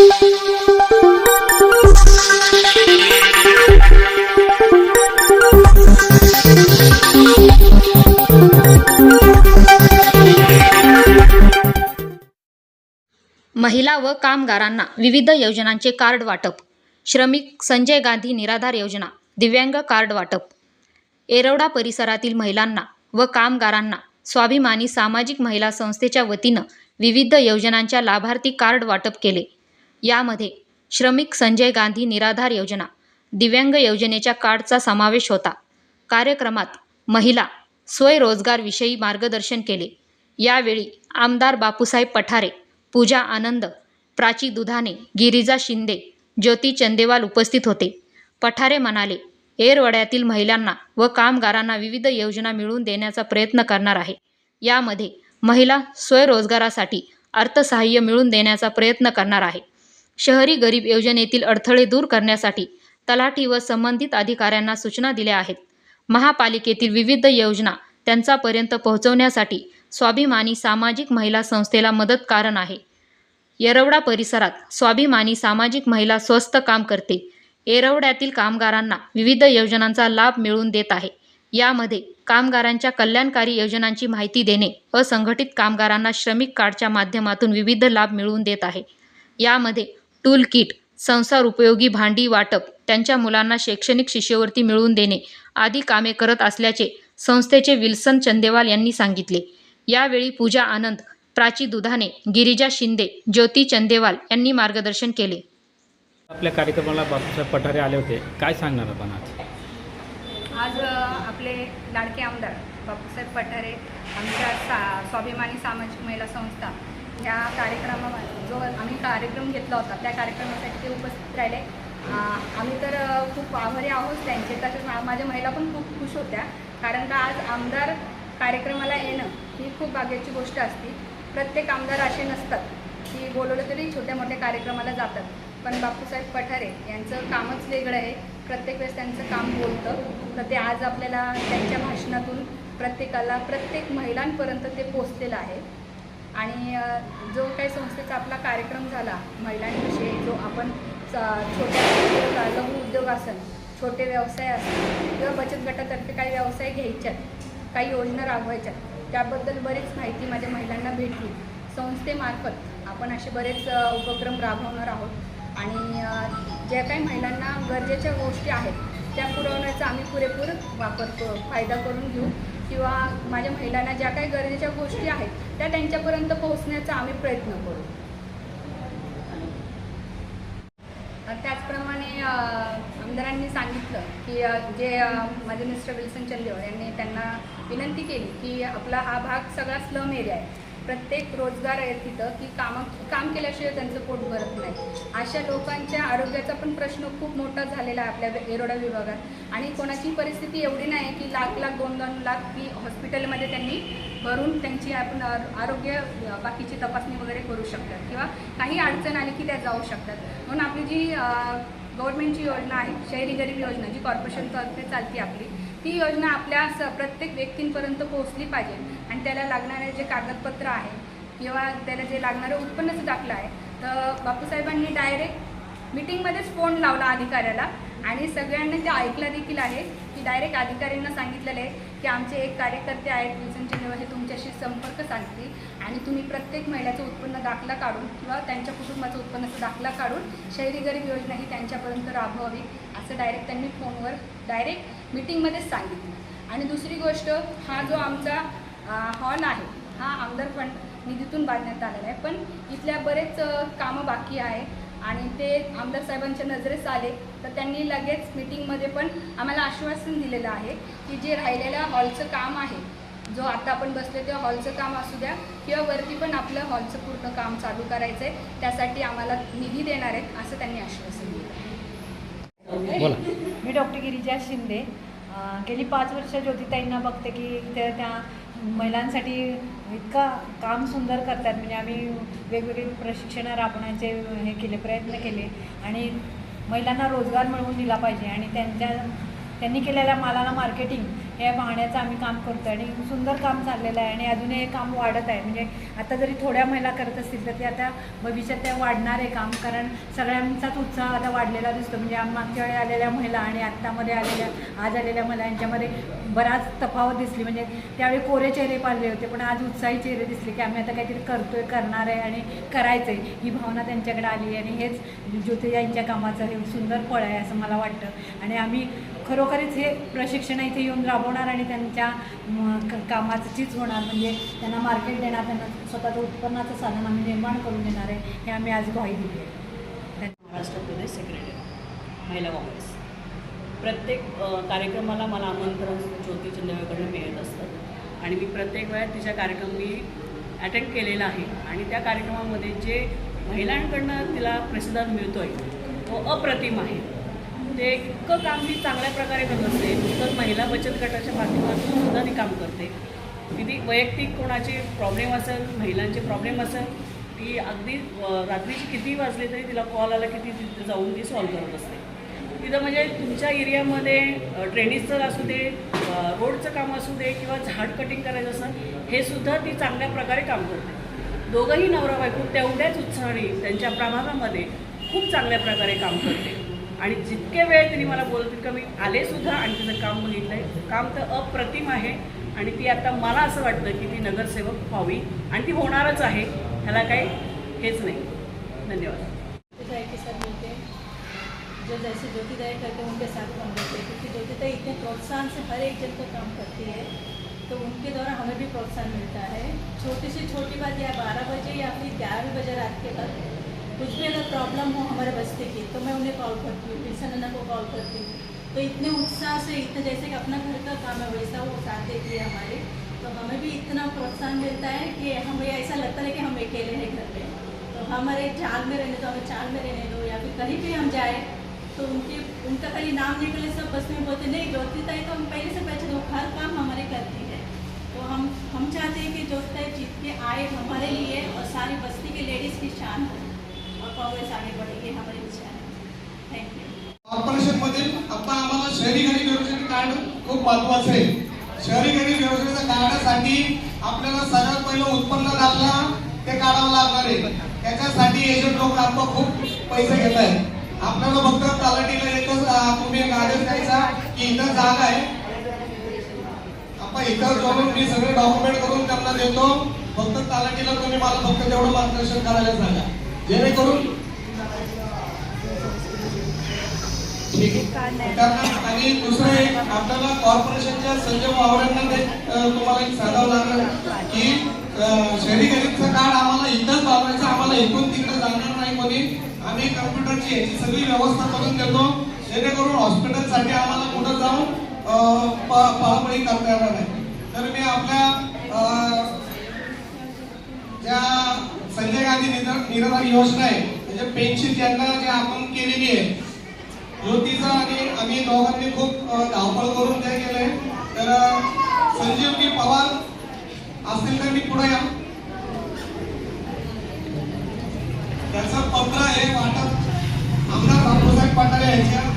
महिला व कामगारांना विविध योजनांचे कार्ड वाटप. श्रमिक संजय गांधी निराधार योजना दिव्यांग कार्ड वाटप. एरवडा परिसरातील महिलांना व कामगारांना स्वाभिमानी सामाजिक महिला संस्थेच्या वतीनं विविध योजनांच्या लाभार्थी कार्ड वाटप केले. यामध्ये श्रमिक संजय गांधी निराधार योजना दिव्यांग योजनेच्या कार्डचा समावेश होता. कार्यक्रमात महिला स्वयंरोजगारविषयी मार्गदर्शन केले. यावेळी आमदार बापूसाहेब पठारे पूजा आनंद प्राची दुधाने गिरिजा शिंदे ज्योती चंदेवाल उपस्थित होते. पठारे म्हणाले एरवड्यातील महिलांना व कामगारांना विविध योजना मिळवून देण्याचा प्रयत्न करणार आहे. यामध्ये महिला स्वयंरोजगारासाठी अर्थसहाय्य मिळवून देण्याचा प्रयत्न करणार आहे. शहरी गरीब योजनेतील अडथळे दूर करण्यासाठी तलाठी व संबंधित अधिकाऱ्यांना सूचना दिल्या आहेत. महापालिकेतील विविध योजना त्यांच्यापर्यंत पोहोचवण्यासाठी स्वाभिमानी सामाजिक महिला संस्थेला मदत कारण आहे. येरवडा परिसरात स्वाभिमानी सामाजिक महिला स्वस्त काम करते. येरवड्यातील कामगारांना विविध योजनांचा लाभ मिळवून देत आहे. यामध्ये कामगारांच्या कल्याणकारी योजनांची माहिती देणे असंघटित कामगारांना श्रमिक कार्डच्या माध्यमातून विविध लाभ मिळवून देत आहे. यामध्ये टूल किट संसार उपयोगी भांडी वाटप त्यांच्या मुलांना शैक्षणिक शिष्यवृत्ती मिळवून देणे आदी कामे करत असल्याचे संस्थेचे विल्सन चंदेवाल यांनी सांगितले. यावेळी पूजा आनंद प्राची दुधाने गिरिजा शिंदे ज्योती चंदेवाल यांनी मार्गदर्शन केले. आपल्या कार्यक्रमाला बापूसाहेब पठारे आले होते. काय सांगणार आपण आज? आज आपले लाडके आमदार बापूसाहेब पठारे आमच्या सा स्वाभिमानी सामाजिक महिला संस्था ह्या कार्यक्रमामध्ये जो आम्ही कार्यक्रम घेतला होता त्या कार्यक्रमासाठी ते उपस्थित राहिले. आम्ही तर खूप आभारी आहोत त्यांचे. तसेच माझ्या महिला पण खूप खुश होत्या. कारण का आज आमदार कार्यक्रमाला येणं ही खूप भाग्याची गोष्ट असते. प्रत्येक आमदार असे नसतात की बोलवलं तरी छोट्या मोठ्या कार्यक्रमाला जातात. पण बापूसाहेब पठारे यांचं कामच वेगळं आहे. प्रत्येक वेळेस त्यांचं काम बोलतं. तर ते आज आपल्याला त्यांच्या भाषणातून प्रत्येकाला प्रत्येक महिलांपर्यंत ते पोचलेलं आहे. आणि जो काही संस्थेचा आपला कार्यक्रम झाला महिलांविषयी जो आपण छोट्या लघु उद्योग असेल छोटे व्यवसाय असेल किंवा बचत गटातर्फे काही व्यवसाय घ्यायच्यात काही योजना राबवायच्यात त्याबद्दल बरीच माहिती माझ्या महिलांना भेटली. संस्थेमार्फत आपण असे बरेच उपक्रम राबवणार आहोत आणि ज्या काही महिलांना गरजेच्या गोष्टी आहेत त्या पुरवण्याचा आम्ही पुरेपूर वापर फायदा करून घेऊ. किंवा माझ्या महिलांना ज्या काही गरजेच्या गोष्टी आहेत त्या त्यांच्यापर्यंत पोहोचण्याचा आम्ही प्रयत्न करू. त्याचप्रमाणे आमदारांनी सांगितलं की जे माझे मिस्टर विल्सन चंदेवर यांनी त्यांना विनंती केली की आपला हा भाग सगळा स्लम एरिया आहे. प्रत्येक रोजगार आहेत तिथं की कामं काम केल्याशिवाय त्यांचं पोट भरत नाही. अशा लोकांच्या आरोग्याचा पण प्रश्न खूप मोठा झालेला आहे आपल्या एरोडा विभागात. आणि कोणाची परिस्थिती एवढी नाही की लाख लाख दोन दोन लाख की हॉस्पिटलमध्ये त्यांनी भरून त्यांची आपण आर- आरोग्य बाकीची तपासणी वगैरे करू शकतात किंवा काही अडचण आली की त्या जाऊ शकतात. म्हणून आपली जी गव्हर्नमेंटची योजना आहे शहरी गरीब योजना जी कॉर्पोरेशनतर्फे चालते आपली ती योजना आपल्या स प्रत्येक व्यक्तींपर्यंत पोहोचली पाहिजे. आणि त्याला लागणारे जे कागदपत्र आहे किंवा त्याला जे लागणारं उत्पन्नचं दाखलं आहे तर बापूसाहेबांनी डायरेक्ट मिटिंगमध्येच फोन लावला अधिकाऱ्याला आणि सगळ्यांनी ते ऐकलं देखील आहे की डायरेक्ट अधिकाऱ्यांना सांगितलेलं आहे की आमचे एक कार्यकर्ते आहेत विल्सन जेव्हा हे तुमच्याशी संपर्क साधतील आणि तुम्ही प्रत्येक महिलाचं उत्पन्न दाखला काढून किंवा त्यांच्या कुटुंबाचं उत्पन्नाचा दाखला काढून शहरी गरीब योजना ही त्यांच्यापर्यंत राबवावी असं डायरेक्ट त्यांनी फोनवर डायरेक्ट मिटिंगमध्येच सांगितलं. आणि दुसरी गोष्ट हा जो आमचा हॉल आहे. हा आमदार फंड निधीतून बांधण्यात आलेला आहे. पण इथल्या बरेच कामं बाकी आहे आणि ते आमदार साहेबांच्या नजरेस आले तर त्यांनी लगेच मिटिंगमध्ये पण आम्हाला आश्वासन दिलेलं आहे की जे राहिलेलं हॉलचं काम आहे जो आता आपण बसलो त्या हॉलचं काम असू द्या किंवा वरती पण आपलं हॉलचं पूर्ण काम चालू करायचं आहे त्यासाठी आम्हाला निधी देणार आहेत असं त्यांनी आश्वासन दिलं. बोला. मी डॉक्टर गिरिजा शिंदे. गेली पाच वर्ष ज्योतिताईंना बघते की त्या त्या महिलांसाठी इतका काम सुंदर करतात. म्हणजे आम्ही वेगवेगळे प्रशिक्षणं राबवण्याचे हे केले प्रयत्न केले. आणि महिलांना रोजगार मिळवून दिला पाहिजे. आणि त्यांच्या त्यांनी केलेल्या मालाला मार्केटिंग हे पाहण्याचं आम्ही काम करतो आणि सुंदर काम चाललेलं आहे आणि अजूनही हे काम वाढत आहे. म्हणजे आता जरी थोड्या महिला करत असतील तर ते आता भविष्यात ते वाढणार आहे काम. कारण सगळ्यांचाच उत्साह आता वाढलेला दिसतो. म्हणजे मागच्या वेळी आलेल्या महिला आणि आत्तामध्ये आलेल्या आज आलेल्या महिला यांच्यामध्ये बराच तफावत दिसली. म्हणजे त्यावेळी कोरे चेहरे पाळले होते पण आज उत्साही चेहरे दिसले की आम्ही आता काहीतरी करतोय करणार आहे आणि करायचं आहे ही भावना त्यांच्याकडे आली आणि हेच ज्योतिजाईंच्या कामाचं हे सुंदर फळ आहे असं मला वाटतं. आणि आम्ही खरोखरीच हे प्रशिक्षण इथे येऊन राबवणार आणि त्यांच्या कामाचीच कामाचं होणार. म्हणजे त्यांना मार्केट देणार त्यांना स्वतःचं उत्पन्नाचं साधन आम्ही निर्माण करून देणार आहे हे आम्ही आज ग्वाही दिली आहे. महाराष्ट्र प्रदेश सेक्रेटरी महिला काँग्रेस. प्रत्येक कार्यक्रमाला मला आमंत्रण ज्योती चंद्रकडनं मिळत असतं. आणि मी प्रत्येक वेळा तिच्या कार्यक्रम मी अटेंड केलेला आहे. आणि त्या कार्यक्रमामध्ये जे महिलांकडनं तिला प्रतिसाद मिळतो आहे तो अप्रतिम आहे. ते इतकं काम मी चांगल्या प्रकारे करत असते. तर महिला बचत गटाच्या माध्यमातून सुद्धा ती काम करते. किती वैयक्तिक कोणाचे प्रॉब्लेम असेल महिलांचे प्रॉब्लेम असेल ती अगदी रात्रीची किती वाजले तरी तिला कॉल आला की ती जाऊन ती सॉल्व करत असते. तिथं म्हणजे तुमच्या एरियामध्ये ड्रेनेजचं असू दे रोडचं काम असू दे किंवा झाड कटिंग करायचं असं हे सुद्धा ती चांगल्या प्रकारे काम करते. दोघंही नवरा बायको तेवढ्याच उत्साहाने त्यांच्या प्रभागामध्ये खूप चांगल्या प्रकारे काम करते. आणि जितके वेळ तिने मला बोलत का मी आले सुद्धा आणि तिचं काम बघितलं आहे. काम तर अप्रतिम आहे. आणि ती आता मला असं वाटतं की ती नगरसेवक व्हावी. आणि ती होणारच आहे. ह्याला काही हेच नाही. धन्यवाद. साथ जो जैसे ज्योतिदाई करते उनके साथ हम करते हैं क्योंकि ज्योतिदाई इतने प्रोत्साहन से हर एक जन को काम करती है तो उनके द्वारा हमें भी प्रोत्साहन मिलता है। छोटी से छोटी बात या बारह बजे या फिर ग्यारह बजे रात के बाद कुछ भी अगर प्रॉब्लम हो हमारे बस्ती की तो मैं उन्हें कॉल करती हूँ फिर नन्ना को कॉल करती हूँ। तो इतने उत्साह से, इतने जैसे कि अपना घर का काम है, वैसा वो साथ देती है हमारे। तो हमें भी इतना प्रोत्साहन मिलता है कि हमें, ऐसा लगता है कि हम अकेले हैं घर में तो हमारे चाल में रहने दो हमें चाल में रहने दो, या फिर कहीं भी हम जाए तो उनके, उनका खाली नाम निकले, सब बस में बोलते, नहीं ज्योतिताई तो हम पहले से पहचान वो हर काम हमारे करती है। तो हम हम चाहते हैं कि ज्योतिताई जीत के आए हमारे लिए और सारी बस्ती के लेडीज़ की शान हो। कॉर्पोरेशन मधील आता आम्हाला शहरी गरीब योजनेचं कार्ड खूप महत्वाचं आहे. शहरी गरीब योजनेच्या कार्डासाठी आपल्याला सगळ्यात पहिलं उत्पन्न दाखला ते काढावं लागणार आहे. त्याच्यासाठी एजंट लोक आपण खूप पैसे घेत आहेत. आपल्याला फक्त तलाठीला एकच तुम्ही एक आदेश द्यायचा की इथं जागा आहे. आपण इथं जाऊन मी सगळे डॉक्युमेंट करून त्यांना देतो. फक्त तलाठीला तुम्ही मला फक्त तेवढं मार्गदर्शन करायला सांगा. जेणेकरून ठीक आहे. त्यांना आणि दुसरं एक आपल्याला कॉर्पोरेशनच्या संजय वावरांना तुम्हाला एक सांगावं लागलं की अं, शहरी गरीबचं कार्ड आम्हाला इथंच वापरायचं आम्हाला इथून तिकडे जाणार नाही कोणी. आम्ही कम्प्युटरची याची सगळी व्यवस्था करून देतो. जेणेकरून हॉस्पिटलसाठी आम्हाला कुठं जाऊन अं, प- पळापळी करता येणार नाही. तर मी आपल्या ज्या संजय निधन निराधार योजना आहे. म्हणजे पेन्शन त्यांना जे आपण केलेली आहे. ज्योतीचा आणि आम्ही दोघांनी खूप धावपळ करून ते केलंय. तर संजीव संजीवनी पवार असतील तर मी पुढे या. त्याचं पत्र हे वाटप. आमदार बापूसाहेब पठारे यांच्या.